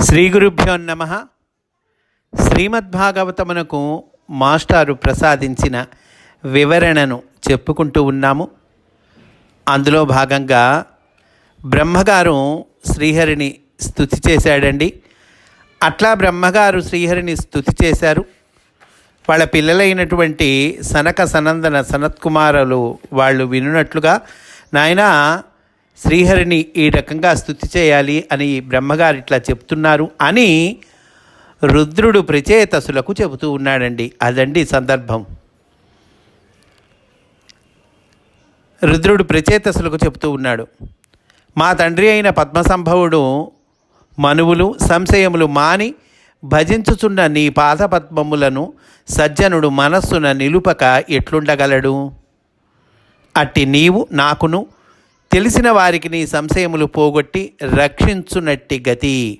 శ్రీ గురుభ్యో నమ. శ్రీమద్భాగవతమునకు మాస్టారు ప్రసాదించిన వివరణను చెప్పుకుంటూ ఉన్నాము. అందులో భాగంగా బ్రహ్మగారు శ్రీహరిని స్థుతి చేశాడండి. అట్లా బ్రహ్మగారు శ్రీహరిని స్థుతి చేశారు. వాళ్ళ పిల్లలైనటువంటి సనక సనందన సనత్కుమారులు వాళ్ళు వినున్నట్లుగా నాయన శ్రీహరిని ఈ రకంగా స్థుతి చేయాలి అని బ్రహ్మగారు ఇట్లా చెప్తున్నారు అని రుద్రుడు ప్రచేతసులకు చెబుతూ ఉన్నాడండి. అదండి సందర్భం. రుద్రుడు ప్రచేతసులకు చెబుతూ ఉన్నాడు. మా తండ్రి అయిన పద్మసంభవుడు మనువులు సంశయములు మాని భజించుచున్న నీ పాదపద్మములను సజ్జనుడు మనస్సున నిలుపక ఎట్లుండగలడు? అట్టి నీవు నాకును తెలిసిన వారికి నీ సంశయములు పోగొట్టి రక్షించునట్టి గతి.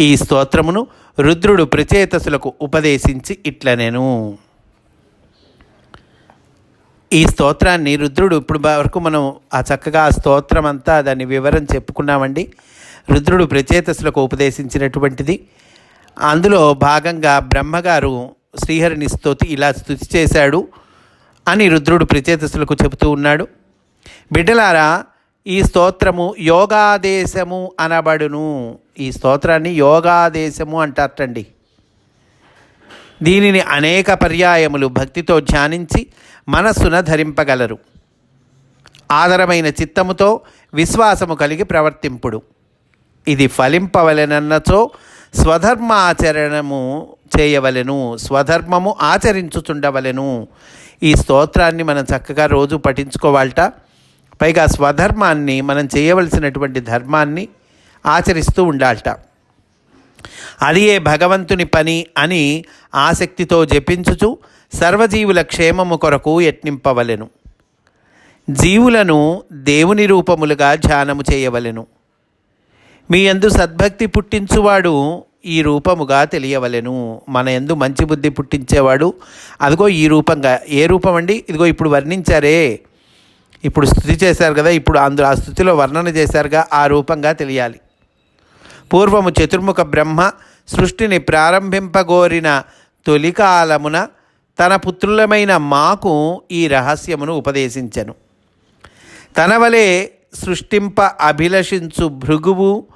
ఈ స్తోత్రమును రుద్రుడు ప్రచేతసులకు ఉపదేశించి ఇట్ల నేను. ఈ స్తోత్రాన్ని రుద్రుడు ఇప్పుడు వరకు మనం ఆ చక్కగా ఆ స్తోత్రం అంతా దాని వివరం చెప్పుకున్నామండి. రుద్రుడు ప్రచేతసులకు ఉపదేశించినటువంటిది. అందులో భాగంగా బ్రహ్మగారు శ్రీహరిని స్తోతి ఇలా స్థుతి చేశాడు అని రుద్రుడు ప్రచేతసులకు చెబుతూ ఉన్నాడు. బిడ్డలారా ఈ స్తోత్రము యోగాదేశము అనబడును. ఈ స్తోత్రాన్ని యోగాదేశము అంటారటండి. దీనిని అనేక పర్యాయములు భక్తితో ధ్యానించి మనస్సున ధరింపగలరు. ఆదరమైన చిత్తముతో విశ్వాసము కలిగి ప్రవర్తింపుడు. ఇది ఫలింపవలెనన్నచో స్వధర్మాచరణము చేయవలెను స్వధర్మము ఆచరించుచుండవలెను. ఈ స్తోత్రాన్ని మనం చక్కగా రోజు పఠించుకోవాలట. పైగా స్వధర్మాన్ని మనం చేయవలసినటువంటి ధర్మాన్ని ఆచరిస్తూ ఉండాలట. అది ఏ భగవంతుని పని అని ఆసక్తితో జపించుచు సర్వజీవుల క్షేమము కొరకు యత్నింపవలెను. జీవులను దేవుని రూపములుగా ధ్యానము చేయవలెను. మీ యందు సద్భక్తి పుట్టించువాడు ఈ రూపముగా తెలియవలెను. మన యందు మంచి బుద్ధి పుట్టించేవాడు అదిగో ఈ రూపంగా ఏ రూపం అండి ఇదిగో ఇప్పుడు వర్ణించారే ఇప్పుడు స్థుతి చేశారు కదా ఇప్పుడు అందులో ఆ స్థుతిలో వర్ణన చేశారుగా ఆ రూపంగా తెలియాలి. పూర్వము చతుర్ముఖ బ్రహ్మ సృష్టిని ప్రారంభింపగోరిన తొలికాలమున తన పుత్రులమైన మాకు ఈ రహస్యమును ఉపదేశించను. తన వలె సృష్టింప అభిలషించు భృగువు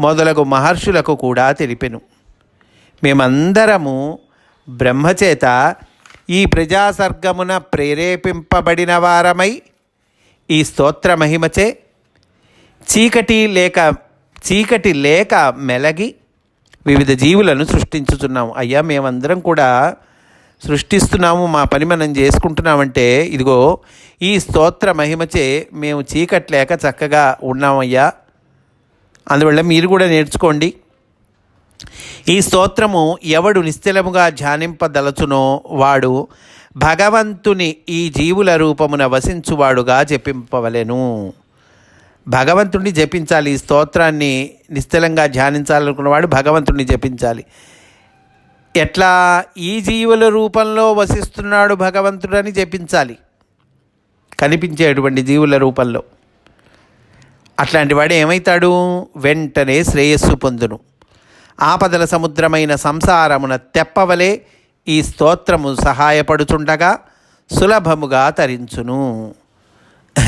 మొదలగు మహర్షులకు కూడా తెలిపెను. మేమందరము బ్రహ్మచేత ఈ ప్రజాసర్గమున ప్రేరేపింపబడిన వారమై ఈ స్తోత్ర మహిమచే చీకటి లేక చీకటి లేక మెలగి వివిధ జీవులను సృష్టించుతున్నాము అయ్యా మేమందరం కూడా సృష్టిస్తున్నాము మా పని మనం చేసుకుంటున్నామంటే ఇదిగో ఈ స్తోత్ర మహిమచే మేము చీకటి లేక చక్కగా ఉన్నామయ్యా. అందువల్ల మీరు కూడా నేర్చుకోండి. ఈ స్తోత్రము ఎవడు నిశ్చలముగా ధ్యానింపదలచునో వాడు భగవంతుని ఈ జీవుల రూపమున వసించువాడుగా జపింపవలెను. భగవంతుడిని జపించాలి ఈ స్తోత్రాన్ని నిశ్చలంగా ధ్యానించాలనుకున్నవాడు భగవంతుడిని జపించాలి. ఎట్లా ఈ జీవుల రూపంలో వసిస్తున్నాడు భగవంతుడని జపించాలి. కనిపించేటువంటి జీవుల రూపంలో. అట్లాంటి వాడు ఏమవుతాడు వెంటనే శ్రేయస్సు పొందును. ఆపదల సముద్రమైన సంసారమున తెప్పవలే ఈ స్తోత్రము సహాయపడుచుండగా సులభముగా తరించును.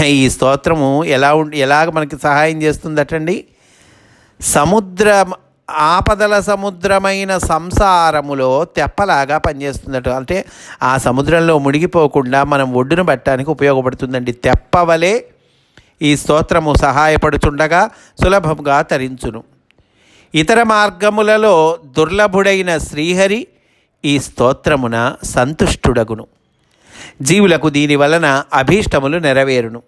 ఈ స్తోత్రము ఎలా ఉం ఎలాగ మనకి సహాయం చేస్తుందటండి? సముద్ర ఆపదల సముద్రమైన సంసారములో తెప్పలాగా పనిచేస్తుందట. అంటే ఆ సముద్రంలో మునిగిపోకుండా మనం ఒడ్డున పట్టడానికి ఉపయోగపడుతుందండి. తెప్పవలే ఈ స్తోత్రము సహాయపడుచుండగా సులభముగా తరించును. ఇతర మార్గములలో దుర్లభుడైన శ్రీహరి ఈ స్తోత్రమున సంతుష్టుడగును. జీవులకు దీని వలన అభీష్టములు నెరవేరును.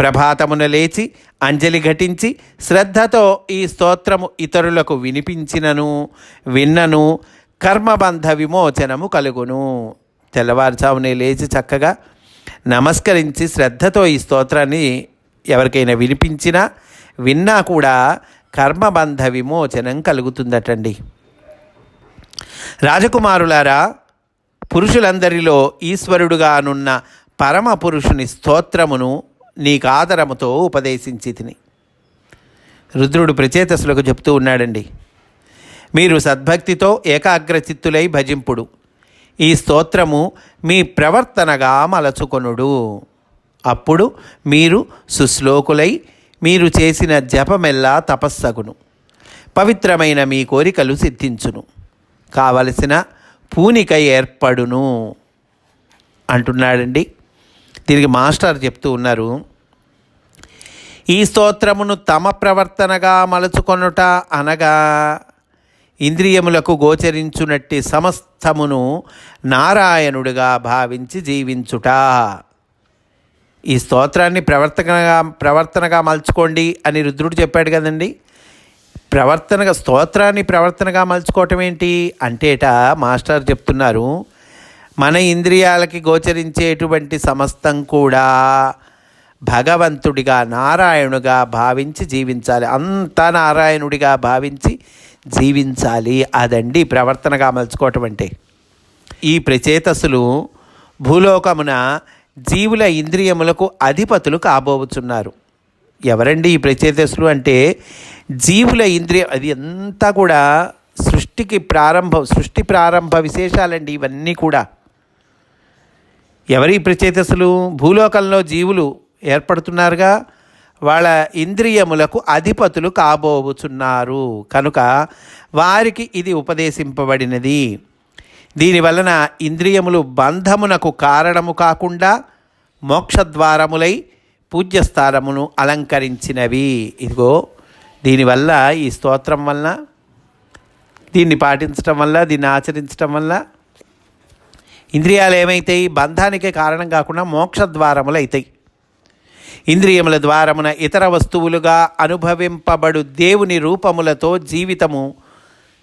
ప్రభాతమున లేచి అంజలి ఘటించి శ్రద్ధతో ఈ స్తోత్రము ఇతరులకు వినిపించినను విన్నను కర్మబంధ విమోచనము కలుగును. తెల్లవారుజామునే లేచి చక్కగా నమస్కరించి శ్రద్ధతో ఈ స్తోత్రాన్ని ఎవరికైనా వినిపించినా విన్నా కూడా కర్మబంధ విమోచనం కలుగుతుందటండి. రాజకుమారులారా పురుషులందరిలో ఈశ్వరుడుగానున్న పరమ పురుషుని స్తోత్రమును నీకాదరముతో ఉపదేశించి తిని. రుద్రుడు ప్రచేతసులకు చెప్తూ ఉన్నాడండి మీరు సద్భక్తితో ఏకాగ్రచిత్తులై భజింపుడు. ఈ స్తోత్రము మీ ప్రవర్తనగా మలచుకొనుడు. అప్పుడు మీరు సుశ్లోకులై మీరు చేసిన జపమెల్లా తపస్సగును. పవిత్రమైన మీ కోరికలు సిద్ధించును. కావలసిన పూనిక ఏర్పడును. అంటున్నాడండి. దీనికి మాస్టర్ చెప్తూ ఉన్నారు. ఈ స్తోత్రమును తమ ప్రవర్తనగా మలుచుకొనుట అనగా ఇంద్రియములకు గోచరించునట్టి సమస్తమును నారాయణుడిగా భావించి జీవించుట. ఈ స్తోత్రాన్ని ప్రవర్తనగా ప్రవర్తనగా మలుచుకోండి అని రుద్రుడు చెప్పాడు కదండి. ప్రవర్తనగా స్తోత్రాన్ని ప్రవర్తనగా మలుచుకోవటం ఏంటి? అంటేట మాస్టర్ చెప్తున్నారు మన ఇంద్రియాలకి గోచరించేటువంటి సమస్తం కూడా భగవంతుడిగా నారాయణుగా భావించి జీవించాలి. అంతా నారాయణుడిగా భావించి జీవించాలి. అదండి ప్రవర్తనగా మలుచుకోవటం అంటే. ఈ ప్రచేతసులు భూలోకమున జీవుల ఇంద్రియములకు అధిపతులు కాబోచున్నారు. ఎవరండి ఈ ప్రచేతసులు అంటే? జీవుల ఇంద్రియ అది అంతా కూడా సృష్టికి ప్రారంభం సృష్టి ప్రారంభ విశేషాలండి ఇవన్నీ కూడా. ఎవరి ప్రచేతసులు భూలోకంలో జీవులు ఏర్పడుతున్నారుగా. వాళ్ళ ఇంద్రియములకు అధిపతులు కాబోచున్నారు. కనుక వారికి ఇది ఉపదేశింపబడినది. దీనివలన ఇంద్రియములు బంధమునకు కారణము కాకుండా మోక్షద్వారములై పూజ్యస్థానమును అలంకరించినవి. ఇదిగో దీనివల్ల ఈ స్తోత్రం వలన దీన్ని పాటించటం వల్ల దీన్ని ఆచరించటం వల్ల ఇంద్రియాలు ఏమైతాయి బంధానికే కారణం కాకుండా మోక్షద్వారములు అవుతాయి ఇంద్రియముల ద్వారమున ఇతర వస్తువులుగా అనుభవింపబడు దేవుని రూపములతో జీవితము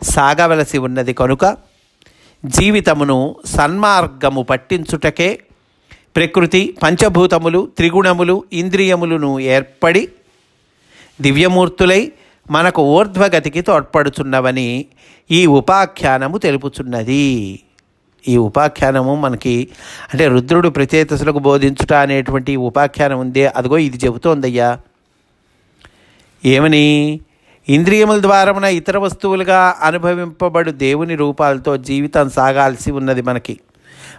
సాగవలసి ఉన్నది కనుక జీవితమును సన్మార్గము పట్టించుటకే ప్రకృతి పంచభూతములు త్రిగుణములు ఇంద్రియములను ఏర్పడి దివ్యమూర్తులై మనకు ఊర్ధ్వగతికి తోడ్పడుచున్నవని ఈ ఉపాఖ్యానము తెలుపుచున్నది. ఈ ఉపాఖ్యానము మనకి అంటే రుద్రుడు ప్రచేతసులకు బోధించుట అనేటువంటి ఉపాఖ్యానం ఉందే. అదిగో ఇది చెబుతోందయ్యా. ఏమని? ఇంద్రియముల ద్వారమున ఇతర వస్తువులుగా అనుభవింపబడు దేవుని రూపాలతో జీవితం సాగాల్సి ఉన్నది మనకి.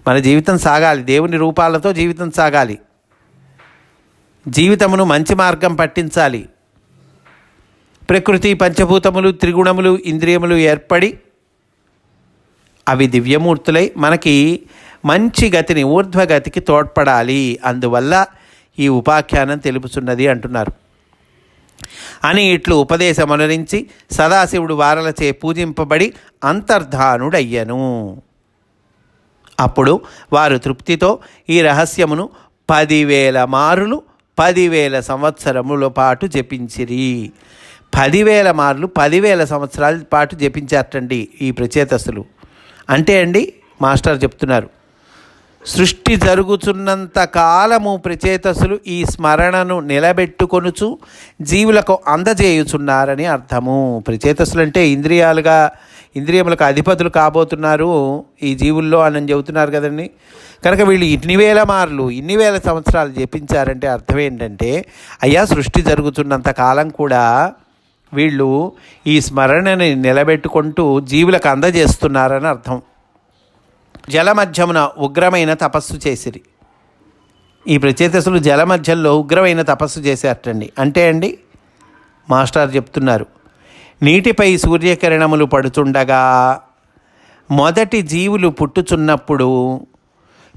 మన జీవితం సాగాలి. దేవుని రూపాలతో జీవితం సాగాలి. జీవితమును మంచి మార్గం పట్టించాలి. ప్రకృతి పంచభూతములు త్రిగుణములు ఇంద్రియములు ఏర్పడి అవి దివ్యమూర్తులై మనకి మంచి గతిని ఊర్ధ్వగతికి తోడ్పడాలి. అందువల్ల ఈ ఉపాఖ్యానం తెలుపుచున్నది అంటున్నారు. అని ఇట్లు ఉపదేశమనరించి సదాశివుడు వారలచే పూజింపబడి అంతర్ధానుడయ్యను. అప్పుడు వారు తృప్తితో ఈ రహస్యమును పదివేల మారులు పదివేల సంవత్సరముల పాటు జపించిరి. పదివేల మార్లు పదివేల సంవత్సరాల పాటు జపించారటండి ఈ ప్రచేతస్సులు. అంటే అండి మాస్టర్ చెప్తున్నారు సృష్టి జరుగుతున్నంత కాలము ప్రచేతసులు ఈ స్మరణను నిలబెట్టుకొనుచు జీవులకు అందజేయుచున్నారని అర్థము. ప్రచేతసులు అంటే ఇంద్రియాలుగా ఇంద్రియములకు అధిపతులు కాబోతున్నారు ఈ జీవుల్లో అని చెబుతున్నారు కదండి. కనుక వీళ్ళు ఇన్ని వేల మార్లు ఇన్ని వేల సంవత్సరాలు జపించారంటే అర్థం ఏంటంటే అయ్యా సృష్టి జరుగుతున్నంత కాలం కూడా వీళ్ళు ఈ స్మరణని నిలబెట్టుకుంటూ జీవులకు అందజేస్తున్నారని అర్థం. జలమధ్యమున ఉగ్రమైన తపస్సు చేసిరి. ఈ ప్రచేతసులు జలమధ్యంలో ఉగ్రమైన తపస్సు చేసేటండి అంటే అండి మాస్టర్ చెప్తున్నారు నీటిపై సూర్యకిరణములు పడుతుండగా మొదటి జీవులు పుట్టుచున్నప్పుడు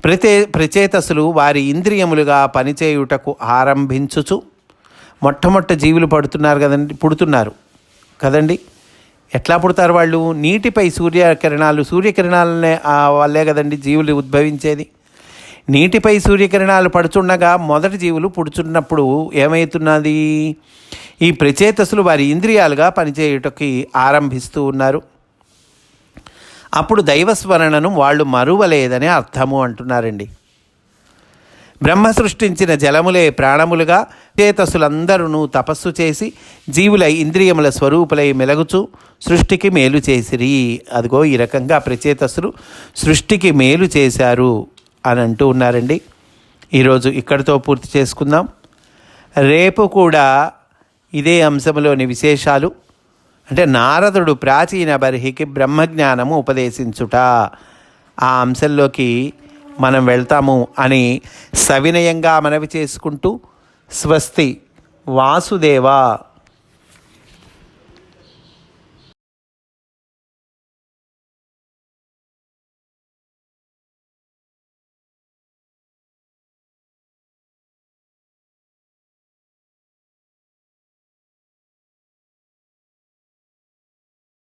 ప్రతే ప్రచేతసులు వారి ఇంద్రియములుగా పనిచేయుటకు ఆరంభించుచు మొట్టమొట్ట జీవులు పడుతున్నారు కదండి పుడుతున్నారు కదండి. ఎట్లా పుడతారు వాళ్ళు? నీటిపై సూర్యకిరణాలు సూర్యకిరణాలనే వల్లే కదండి జీవులు ఉద్భవించేది. నీటిపై సూర్యకిరణాలు పడుచుండగా మొదటి జీవులు పుడుచున్నప్పుడు ఏమవుతున్నది? ఈ ప్రచేతసులు వారి ఇంద్రియాలుగా పనిచేయుటకి ఆరంభిస్తూ ఉన్నారు. అప్పుడు దైవస్మరణను వాళ్ళు మరువలేదని అర్థము అంటున్నారండి. బ్రహ్మ సృష్టించిన జలములే ప్రాణములుగా చేతసులందరూ తపస్సు చేసి జీవులై ఇంద్రియముల స్వరూపులై మెలగుచు సృష్టికి మేలు చేసిరి. అదిగో ఈ రకంగా ప్రచేతసులు సృష్టికి మేలు చేశారు అని అంటూ ఉన్నారండి. ఈరోజు ఇక్కడితో పూర్తి చేసుకుందాం. రేపు కూడా ఇదే అంశంలోని విశేషాలు. అంటే నారదుడు ప్రాచీన బర్హికి బ్రహ్మజ్ఞానము ఉపదేశించుట. ఆ అంశంలోకి మనం వెళ్తాము అని సవినయంగా మనవి చేసుకుంటూ స్వస్తి వాసుదేవ.